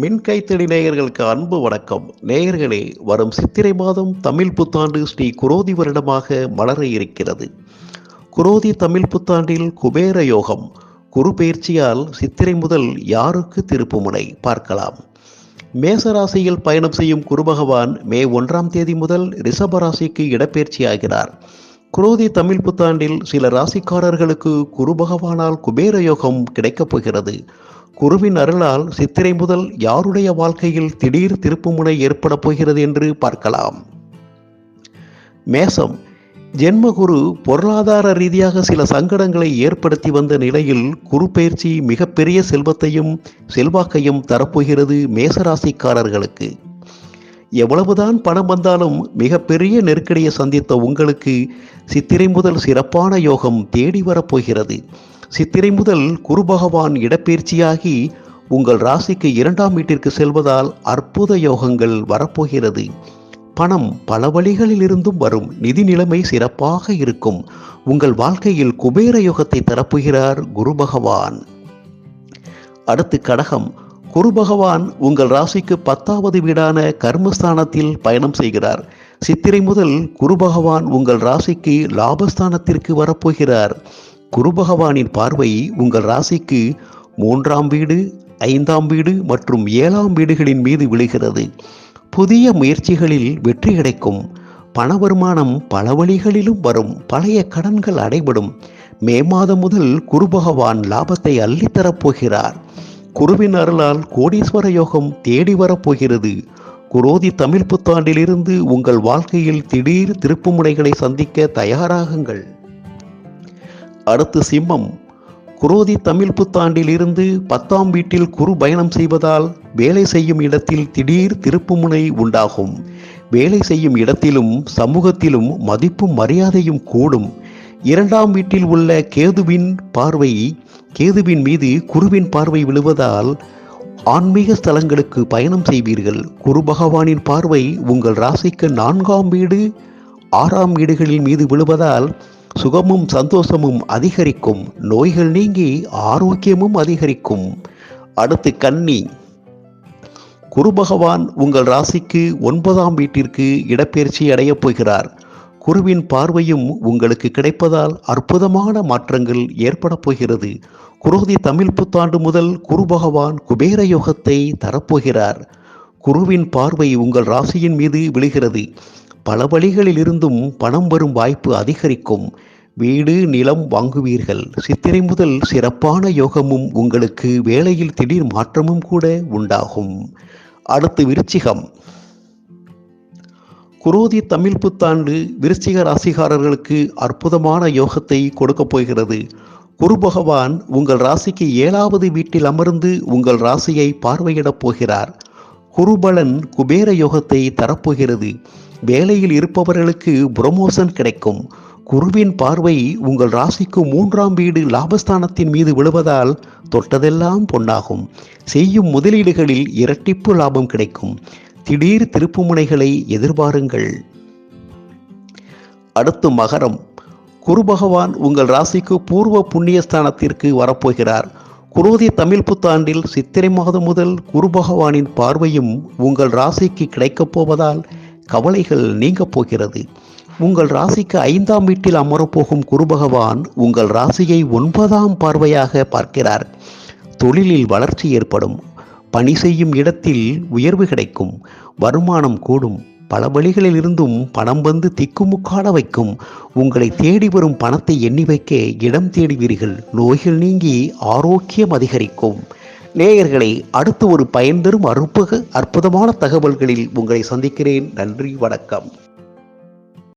மின்கைத்தடி நேயர்களுக்கு அன்பு வணக்கம். நேயர்களே வரும் சித்திரை மாதம் தமிழ் புத்தாண்டு ஸ்ரீ குரோதி வருடமாக மலர இருக்கிறது. குரோதி தமிழ் புத்தாண்டில் குபேர யோகம் குரு பயிற்சியால் சித்திரை முதல் யாருக்கு திருப்புமுனை? பார்க்கலாம். மேசராசியில் பயணம் செய்யும் குரு பகவான் மே ஒன்றாம் தேதி முதல் ரிஷபராசிக்கு இடப்பெயர்ச்சியாகிறார் குரோதி தமிழ் புத்தாண்டில் சில ராசிக்காரர்களுக்கு குரு பகவானால் குபேர யோகம் கிடைக்கப் போகிறது. குருவின் அருளால் சித்திரை முதல் யாருடைய வாழ்க்கையில் திடீர் திருப்புமுனை ஏற்பட போகிறது என்று பார்க்கலாம். மேசம். ஜென்மகுரு பொருளாதார ரீதியாக சில சங்கடங்களை ஏற்படுத்தி வந்த நிலையில் குரு பயிற்சி மிகப்பெரிய செல்வத்தையும் செல்வாக்கையும் தரப்போகிறது மேசராசிக்காரர்களுக்கு. எவ்வளவுதான் பணம் வந்தாலும் மிகப்பெரிய நெருக்கடியை சந்தித்த உங்களுக்கு சித்திரை முதல் சிறப்பான யோகம் தேடி வரப்போகிறது. சித்திரை முதல் குரு பகவான் இடப்பெயர்ச்சியாகி உங்கள் ராசிக்கு இரண்டாம் வீட்டிற்கு செல்வதால் அற்புத யோகங்கள் வரப்போகிறது. பணம் பல வழிகளில் இருந்தும் வரும். நிதி நிலைமை சிறப்பாக இருக்கும். உங்கள் வாழ்க்கையில் குபேர யோகத்தை தரப்புகிறார் குரு பகவான். அடுத்து கடகம். குரு பகவான் உங்கள் ராசிக்கு பத்தாவது வீடான கர்மஸ்தானத்தில் பயணம் செய்கிறார். சித்திரை முதல் குரு பகவான் உங்கள் ராசிக்கு லாபஸ்தானத்திற்கு வரப்போகிறார். குருபகவானின் பார்வை உங்கள் ராசிக்கு மூன்றாம் வீடு ஐந்தாம் வீடு மற்றும் ஏழாம் வீடுகளின் மீது விழுகிறது. புதிய முயற்சிகளில் வெற்றி கிடைக்கும். பண வருமானம் பல வழிகளிலும் வரும். பழைய கடன்கள் அடைபடும். மே மாதம் முதல் குரு பகவான் லாபத்தை அள்ளித்தரப்போகிறார் குருவின் அருளால் கோடீஸ்வர யோகம் தேடி வரப்போகிறது குரோதி தமிழ் புத்தாண்டிலிருந்து உங்கள் வாழ்க்கையில் திடீர் திருப்புமுனைகளை சந்திக்க தயாராகுங்கள். அடுத்து சிம்மம். குரோதி தமிழ் புத்தாண்டில் இருந்து பத்தாம் வீட்டில் குரு பயணம் செய்வதால் வேலை செய்யும் இடத்தில் திடீர் திருப்புமுனை உண்டாகும். வேலை செய்யும் இடத்திலும் சமூகத்திலும் மதிப்பும் மரியாதையும் கூடும். இரண்டாம் வீட்டில் உள்ள கேதுவின் பார்வை கேதுவின் மீது குருவின் பார்வை விழுவதால் ஆன்மீக ஸ்தலங்களுக்கு பயணம் செய்வீர்கள். குரு பகவானின் பார்வை உங்கள் ராசிக்கு நான்காம் வீடு ஆறாம் வீடுகளின் மீது விழுவதால் சுகமும் சந்தோஷமும் அதிகரிக்கும். நோய்கள் நீங்கி ஆரோக்கியமும் அதிகரிக்கும். அடுத்து கன்னி. குரு பகவான் உங்கள் ராசிக்கு ஒன்பதாம் வீட்டிற்கு இடப்பெயர்ச்சி அடையப் போகிறார். குருவின் பார்வையும் உங்களுக்கு கிடைப்பதால் அற்புதமான மாற்றங்கள் ஏற்பட போகிறது. குரோதி தமிழ் புத்தாண்டு முதல் குரு பகவான் குபேர யோகத்தை தரப்போகிறார். குருவின் பார்வை உங்கள் ராசியின் மீது விழுகிறது. பல வழிகளில் இருந்தும் பணம் வரும் வாய்ப்பு அதிகரிக்கும். வீடு நிலம் வாங்குவீர்கள். சித்திரை முதல் சிறப்பான யோகமும் உங்களுக்கு வேலையில் திடீர் மாற்றமும் கூட உண்டாகும். அடுத்து விருச்சிகம். குரோதி தமிழ் புத்தாண்டு விருச்சிக ராசிகாரர்களுக்கு அற்புதமான யோகத்தை கொடுக்கப் போகிறது. குரு பகவான் உங்கள் ராசிக்கு ஏழாவது வீட்டில் அமர்ந்து உங்கள் ராசியை பார்வையிடப் போகிறார். குருபலன் குபேர யோகத்தை தரப்போகிறது. வேலையில் இருப்பவர்களுக்கு புரமோஷன் கிடைக்கும். குருவின் பார்வை உங்கள் ராசிக்கு மூன்றாம் வீடு லாபஸ்தானத்தின் மீது விழுவதால் தொட்டதெல்லாம் பொன்னாகும். செய்யும் முதலீடுகளில் இரட்டிப்பு லாபம் கிடைக்கும். திடீர் திருப்புமுனைகளை எதிர்பாருங்கள். அடுத்து மகரம். குரு பகவான் உங்கள் ராசிக்கு பூர்வ புண்ணியஸ்தானத்திற்கு வரப்போகிறார். குரோதி தமிழ் புத்தாண்டில் சித்திரை மாதம் முதல் குரு பகவானின் பார்வையும் உங்கள் ராசிக்கு கிடைக்கப் போவதால் கவலைகள் நீங்கப் போகிறது. உங்கள் ராசிக்கு ஐந்தாம் வீட்டில் அமரப்போகும் குரு பகவான் உங்கள் ராசியை ஒன்பதாம் பார்வையாக பார்க்கிறார். தொழிலில் வளர்ச்சி ஏற்படும். பணி செய்யும் இடத்தில் உயர்வு கிடைக்கும். வருமானம் கூடும். பல வழிகளில் இருந்தும் பணம் வந்து திக்குமுக்காட வைக்கும். உங்களை தேடி வரும் பணத்தை எண்ணி வைக்க இடம் தேடுவீர்கள். நோய்கள் நீங்கி ஆரோக்கியம் அதிகரிக்கும். நேயர்களை அடுத்து ஒரு பயன் தரும் அற்புக அற்புதமான தகவல்களில் உங்களை சந்திக்கிறேன். நன்றி வணக்கம்.